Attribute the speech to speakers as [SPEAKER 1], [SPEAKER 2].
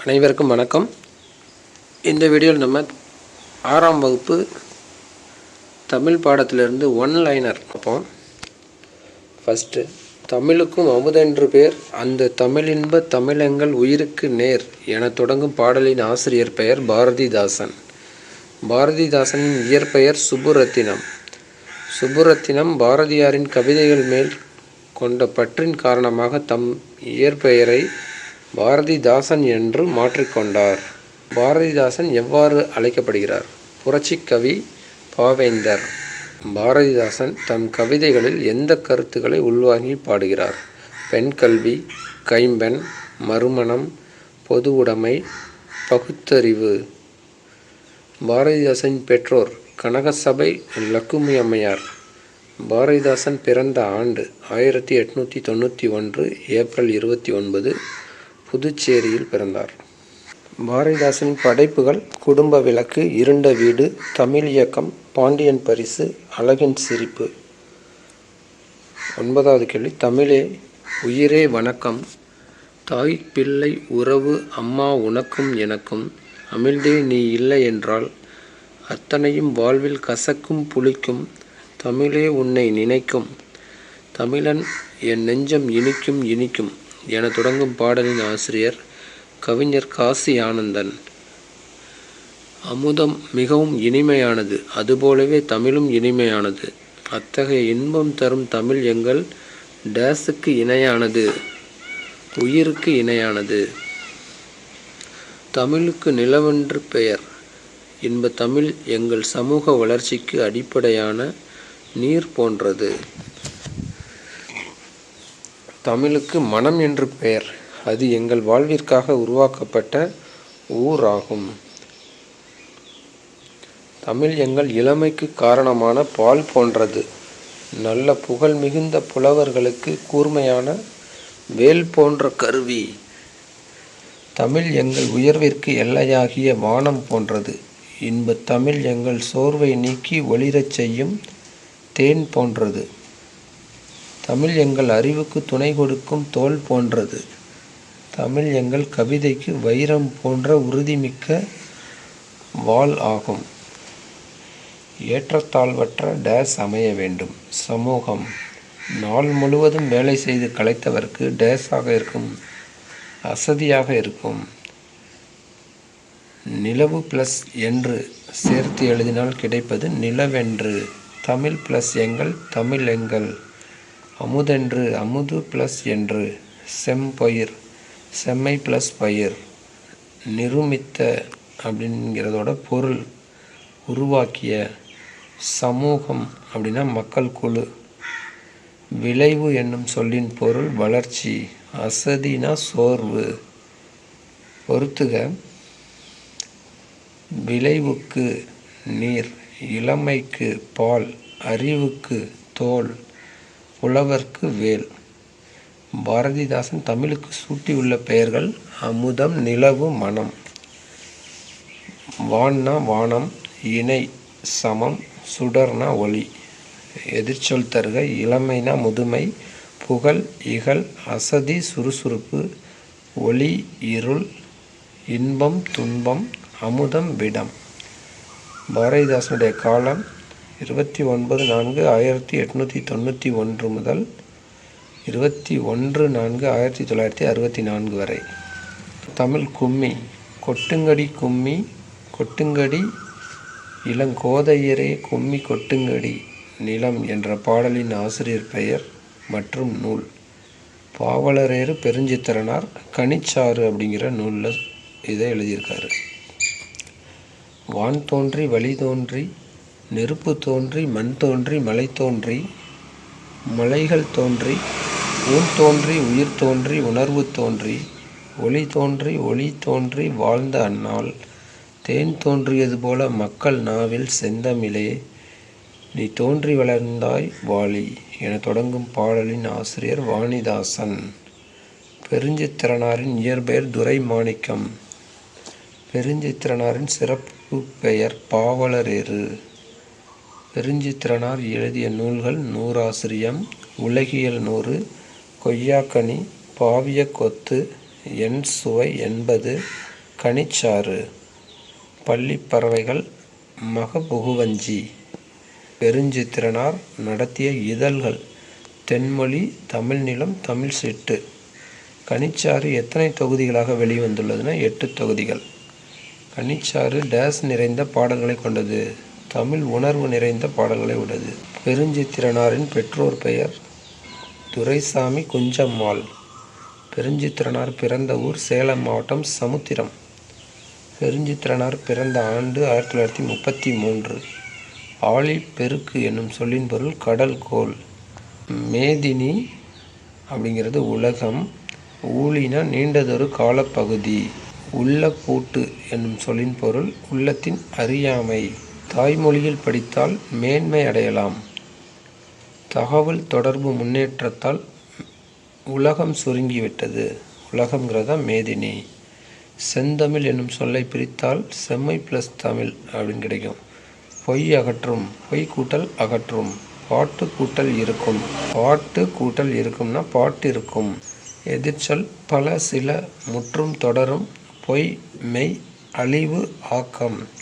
[SPEAKER 1] அனைவருக்கும் வணக்கம். இந்த வீடியோவில் நம்ம ஆறாம் வகுப்பு தமிழ் பாடத்திலிருந்து ஒன் லைனர் பார்ப்போம். ஃபஸ்ட்டு தமிழுக்கும் அமுதென்று பேர் அந்த தமிழின்ப தமிழங்கள் உயிருக்கு நேர் என தொடங்கும் பாடலின் ஆசிரியர் பெயர் பாரதிதாசன். பாரதிதாசனின் இயற்பெயர் சுப்புரத்தினம். சுப்புரத்தினம் பாரதியாரின் கவிதைகள் மேல் கொண்ட பற்றின் காரணமாக தம் இயற்பெயரை பாரதிதாசன் என்று மாற்றிக்கொண்டார். பாரதிதாசன் எவ்வாறு அழைக்கப்படுகிறார்? புரட்சிக் கவி பாவேந்தர். பாரதிதாசன் தம் கவிதைகளில் எந்த கருத்துக்களை உள்வாங்கி பாடுகிறார்? பெண் கல்வி கைம்பெண் மறுமணம் பொது உடைமை பகுத்தறிவு. பாரதிதாசன் பெற்றோர் கனகசபை லக்குமி அம்மையார். பாரதிதாசன் பிறந்த ஆண்டு ஆயிரத்தி எட்நூற்றி தொண்ணூற்றி ஒன்று ஏப்ரல் இருபத்தி ஒன்பது புதுச்சேரியில் பிறந்தார். பாரதிதாசனின் படைப்புகள் குடும்ப விளக்கு இருண்ட வீடு தமிழ் இயக்கம் பாண்டியன் பரிசு அழகின் சிரிப்பு. ஒன்பதாவது கேள்வி. தமிழே உயிரே வணக்கம். தாய் பிள்ளை உறவு அம்மா உனக்கும் எனக்கும் அமிழ்தே நீ இல்லை என்றால் அத்தனையும் வாழ்வில் கசக்கும் புளிக்கும். தமிழே உன்னை நினைக்கும். தமிழன் என் நெஞ்சம் இனிக்கும் இனிக்கும். என தொடங்கும் பாடலின் ஆசிரியர் கவிஞர் காசி ஆனந்தன். அமுதம் மிகவும் இனிமையானது அதுபோலவே தமிழும் இனிமையானது. அத்தகைய இன்பம் தரும் தமிழ் எங்கள் டேஸுக்கு இணையானது உயிருக்கு இணையானது. தமிழுக்கு நிலவென்று பெயர். இன்ப தமிழ் எங்கள் சமூக வளர்ச்சிக்கு அடிப்படையான நீர் போன்றது. தமிழுக்கு மனம் என்று பெயர். அது எங்கள் வாழ்விற்காக உருவாக்கப்பட்ட ஊர் ஆகும் தமிழ் எங்கள் இளமைக்கு காரணமான பால் போன்றது. நல்ல புகழ் மிகுந்த புலவர்களுக்கு கூர்மையான வேல் போன்ற கருவி. தமிழ் எங்கள் உயர்விற்கு எல்லையாகிய வானம் போன்றது. இன்ப தமிழ் எங்கள் சோர்வை நீக்கி ஒளிரச் செய்யும் தேன் போன்றது. தமிழ் எங்கள் அறிவுக்கு துணை கொடுக்கும் தோல் போன்றது. தமிழ் எங்கள் கவிதைக்கு வைரம் போன்ற உறுதிமிக்க வாள் ஆகும். ஏற்றத்தாழ்வற்ற டேஸ் அமைய வேண்டும். சமூகம் நாள் முழுவதும் வேலை செய்து களைத்தவருக்கு டேஸாக இருக்கும் அசதியாக இருக்கும். நிலவு ப்ளஸ் என்று சேர்த்து எழுதினால் கிடைப்பது நிலவென்று. தமிழ் ப்ளஸ் எங்கள் தமிழ் எங்கள் அமுதென்று அமுது ப்ளஸ் என்று செம்பயிர் செம்மை ப்ளஸ் பயிர் நிருமித்த அப்படிங்கிறதோட பொருள் உருவாக்கிய சமூகம் அப்படின்னா மக்கள் குழு. விளைவு என்னும் சொல்லின் பொருள் வளர்ச்சி அசதினா சோர்வு. பொறுத்துக விளைவுக்கு நீர் இளமைக்கு பால் அறிவுக்கு தோல் புலவர்க்கு வேல். பாரதிதாசன் தமிழுக்கு சூட்டியுள்ள பெயர்கள் அமுதம் நிலவு மனம். வான்னா வானம் இணை சமம் சுடர்னா ஒளி. எதிர்ச்சொல் தருக இளமைனா முதுமை புகழ் இகழ் அசதி சுறுசுறுப்பு ஒளி இருள் இன்பம் துன்பம் அமுதம் விடம். பாரதிதாசனுடைய காலம் இருபத்தி ஒன்பது நான்கு ஆயிரத்தி எட்நூற்றி தொண்ணூற்றி ஒன்று முதல் இருபத்தி ஒன்று நான்கு ஆயிரத்தி தொள்ளாயிரத்தி அறுபத்தி நான்கு வரை. தமிழ் கும்மி கொட்டுங்கடி கும்மி கொட்டுங்கடி இளங்கோதையரே கும்மி கொட்டுங்கடி நிலம் என்ற பாடலின் ஆசிரியர் பெயர் மற்றும் நூல். பாவலரேறு பெருஞ்சித்திரனார் கனிச்சாறு அப்படிங்கிற நூலில் இதை எழுதியிருக்காரு. வான் தோன்றி வழி தோன்றி நெருப்பு தோன்றி மண் தோன்றி மலை தோன்றி மலைகள் தோன்றி ஊன் தோன்றி உயிர் தோன்றி உணர்வு தோன்றி ஒளி தோன்றி ஒளி தோன்றி வாழ்ந்த அந்நாள். தேன் தோன்றியது போல மக்கள் நாவில் செந்தமிழே நீ தோன்றி வளர்ந்தாய் வாலி என தொடங்கும் பாடலின் ஆசிரியர் வாணிதாசன். பெருஞ்சித்திரனாரின் இயற்பெயர் துரை மாணிக்கம் பெருஞ்சித்திரனாரின் சிறப்பு பெயர் பாவலரேறு. பெருஞ்சித்திரனார் எழுதிய நூல்கள் நூறாசிரியம் உலகியல் நூறு கொய்யாக்கனி பாவிய கொத்து எண் சுவை எண்பது கனிச்சாறு பள்ளிப்பறவைகள் மகபுகுவஞ்சி. பெருஞ்சித்திரனார் நடத்திய இதழ்கள் தென்மொழி தமிழ்நிலம் தமிழ் சிட்டு. கனிச்சாறு எத்தனை தொகுதிகளாக வெளிவந்துள்ளதுன்னா எட்டு தொகுதிகள். கனிச்சாறு டேஸ் நிறைந்த பாடல்களை கொண்டது. தமிழ் உணர்வு நிறைந்த பாடல்களை உடையது பெருஞ்சித்திரனாரின் பெற்றோர் பெயர் துரைசாமி குஞ்சம்மாள். பெருஞ்சித்திரனார் பிறந்த ஊர் சேலம் மாவட்டம் சமுத்திரம். பெருஞ்சித்திரனார் பிறந்த ஆண்டு ஆயிரத்தி தொள்ளாயிரத்தி முப்பத்தி மூன்று. ஆழி பெருக்கு என்னும் சொல்லின் பொருள் கடல் கோள். மேதினி அப்படிங்கிறது உலகம். ஊழினா நீண்டதொரு காலப்பகுதி. உள்ள கூட்டு என்னும் சொல்லின் பொருள் உள்ளத்தின் அறியாமை. தாய்மொழியில் படித்தால் மேன்மை அடையலாம். தகவல் தொடர்பு முன்னேற்றத்தால் உலகம் சுருங்கிவிட்டது. உலகங்கிறதா மேதினி. செந்தமிழ் என்னும் சொல்லை பிரித்தால் செம்மை ப்ளஸ் தமிழ் அப்படின்னு கிடைக்கும். பொய் அகற்றும் பொய் கூட்டல் அகற்றும் பாட்டு கூட்டல் இருக்கும். பாட்டு கூட்டல் இருக்கும்னா பாட்டு இருக்கும். எதிர்ச்சொல் பல சில முற்றும் தொடரும் பொய் மெய் அழிவு ஆக்கம்.